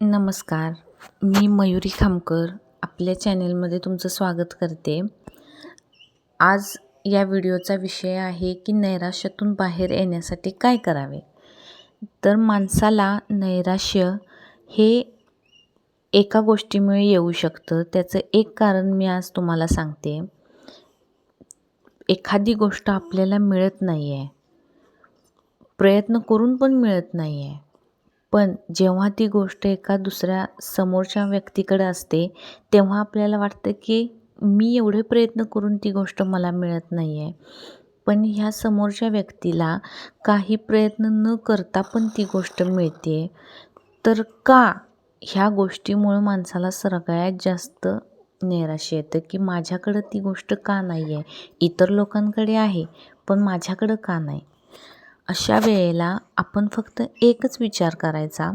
नमस्कार. मी मयुरी खामकर आपल्या चॅनेलमध्ये तुमचं स्वागत करते. आज या व्हिडिओचा विषय आहे की नैराश्यातून बाहेर येण्यासाठी काय करावे? तर माणसाला नैराश्य हे एका गोष्टीमुळे येऊ शकतं. त्याचं एक कारण मी आज तुम्हाला सांगते. एखादी गोष्ट आपल्याला मिळत नाही आहे प्रयत्न करून पण मिळत नाही आहे पण जेव्हा ती गोष्ट एका दुसऱ्या समोरच्या व्यक्तीकडे असते तेव्हा आपल्याला वाटतं की मी एवढे प्रयत्न करून ती गोष्ट मला मिळत नाही आहे पण ह्या समोरच्या व्यक्तीला काही प्रयत्न न करता पण ती गोष्ट मिळते. तर का ह्या गोष्टीमुळं माणसाला सगळ्यात जास्त नैराश्य येतं की माझ्याकडं ती गोष्ट का नाही आहे इतर लोकांकडे आहे पण माझ्याकडं का नाही? अशा वेळेला आपण फक्त एकच विचार करायचा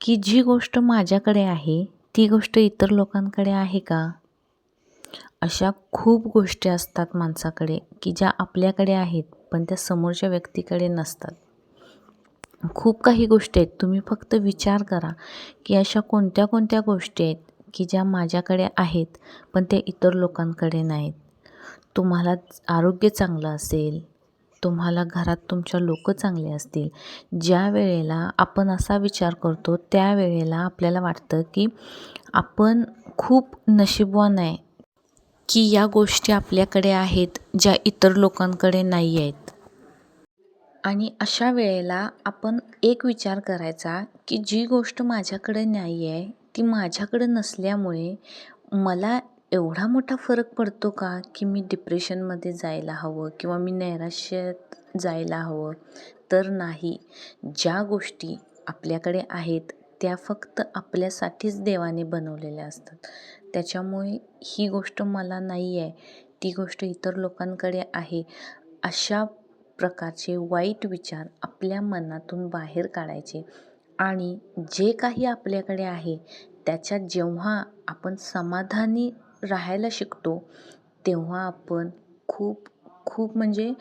की जी गोष्ट माझ्याकडे आहे ती गोष्ट इतर लोकांकडे आहे का? अशा खूप गोष्टी असतात माणसाकडे की ज्या आपल्याकडे आहेत पण त्या समोरच्या व्यक्तीकडे नसतात. खूप काही गोष्टी आहेत. तुम्ही फक्त विचार करा की अशा कोणत्या कोणत्या गोष्टी आहेत की ज्या माझ्याकडे आहेत पण त्या इतर लोकांकडे नाहीत. तुम्हाला आरोग्य चांगलं असेल तुम्हाला घरात तुमच्या लोक चांगले असतील. ज्या वेळेला आपण असा विचार करतो त्यावेळेला आपल्याला वाटतं की आपण खूप नशीबवान आहे की या गोष्टी आपल्याकडे आहेत ज्या इतर लोकांकडे नाही आहेत. आणि अशा वेळेला आपण एक विचार करायचा की जी गोष्ट माझ्याकडे नाही आहे ती माझ्याकडे नसल्यामुळे मला एवढा मोठा फरक पडतो का की मी डिप्रेशनमध्ये जायला हवं किंवा मी नैराश्यात जायला हवं? तर नाही. ज्या गोष्टी आपल्याकडे आहेत त्या फक्त आपल्यासाठीच देवाने बनवलेल्या असतात. त्याच्यामुळे ही गोष्ट मला नाही आहे ती गोष्ट इतर लोकांकडे आहे. अशा प्रकारचे वाईट विचार आपल्या मनातून बाहेर काढायचे. आणि जे काही आपल्याकडे आहे त्याच्यात जेव्हा आपण समाधानी राहायला शिकतो तेव्हा आपण खूप खूप म्हणजे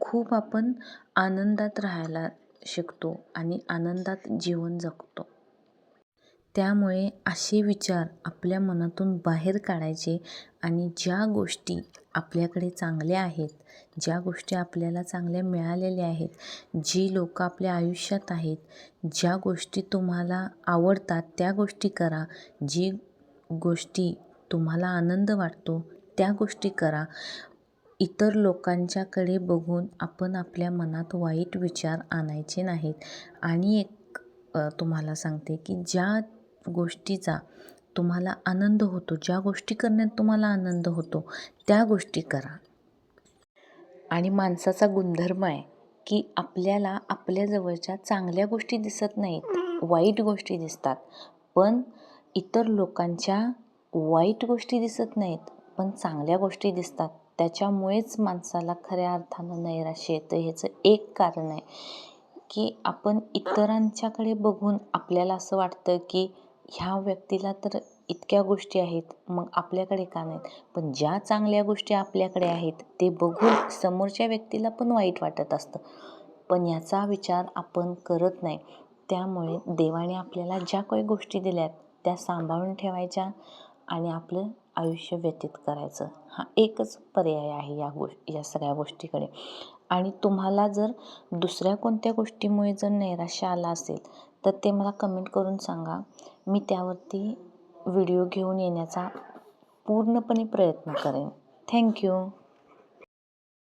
खूप आपण आनंदात राहायला शिकतो आणि आनंदात जीवन जगतो. त्यामुळे असे विचार आपल्या मनातून बाहेर काढायचे आणि ज्या गोष्टी आपल्याकडे चांगल्या आहेत ज्या गोष्टी आपल्याला चांगल्या मिळालेल्या आहेत जी लोक आपल्या आयुष्यात आहेत ज्या गोष्टी तुम्हाला आवडतात त्या गोष्टी करा. जी गोष्टी तुम्हाला आनंद वाटतो त्या गोष्टी करा. इतर लोकांच्याकडे बघून आपण आपल्या मनात वाईट विचार आणायचे नाहीत. आणि एक तुम्हाला सांगते की ज्या गोष्टीचा तुम्हाला आनंद होतो ज्या गोष्टी करण्यात तुम्हाला आनंद होतो त्या गोष्टी करा. आणि माणसाचा गुणधर्म आहे की आपल्याला आपल्या जवळच्या चांगल्या गोष्टी दिसत नाहीत वाईट गोष्टी दिसतात. पण इतर लोकांच्या वाईट गोष्टी दिसत नाहीत पण चांगल्या गोष्टी दिसतात. त्याच्यामुळेच माणसाला खऱ्या अर्थानं नैराश्य येतं. ह्याचं एक कारण आहे की आपण इतरांच्याकडे बघून आपल्याला असं वाटतं की ह्या व्यक्तीला तर इतक्या गोष्टी आहेत मग आपल्याकडे का नाहीत? पण ज्या चांगल्या गोष्टी आपल्याकडे आहेत ते बघून समोरच्या व्यक्तीला पण वाईट वाटत असतं. पण याचा विचार आपण करत नाही. त्यामुळे देवाने आपल्याला ज्या काही गोष्टी दिल्यात त्या सांभाळून ठेवायच्या. आणि आपलं आयुष्य व्यतीत करायचं. हा एकच पर्याय आहे या गोष् या सगळ्या गोष्टीकडे. आणि तुम्हाला जर दुसऱ्या कोणत्या गोष्टीमुळे जर नैराश्य आला असेल तर ते मला कमेंट करून सांगा. मी त्यावरती व्हिडिओ घेऊन येण्याचा पूर्णपणे प्रयत्न करेन. थँक्यू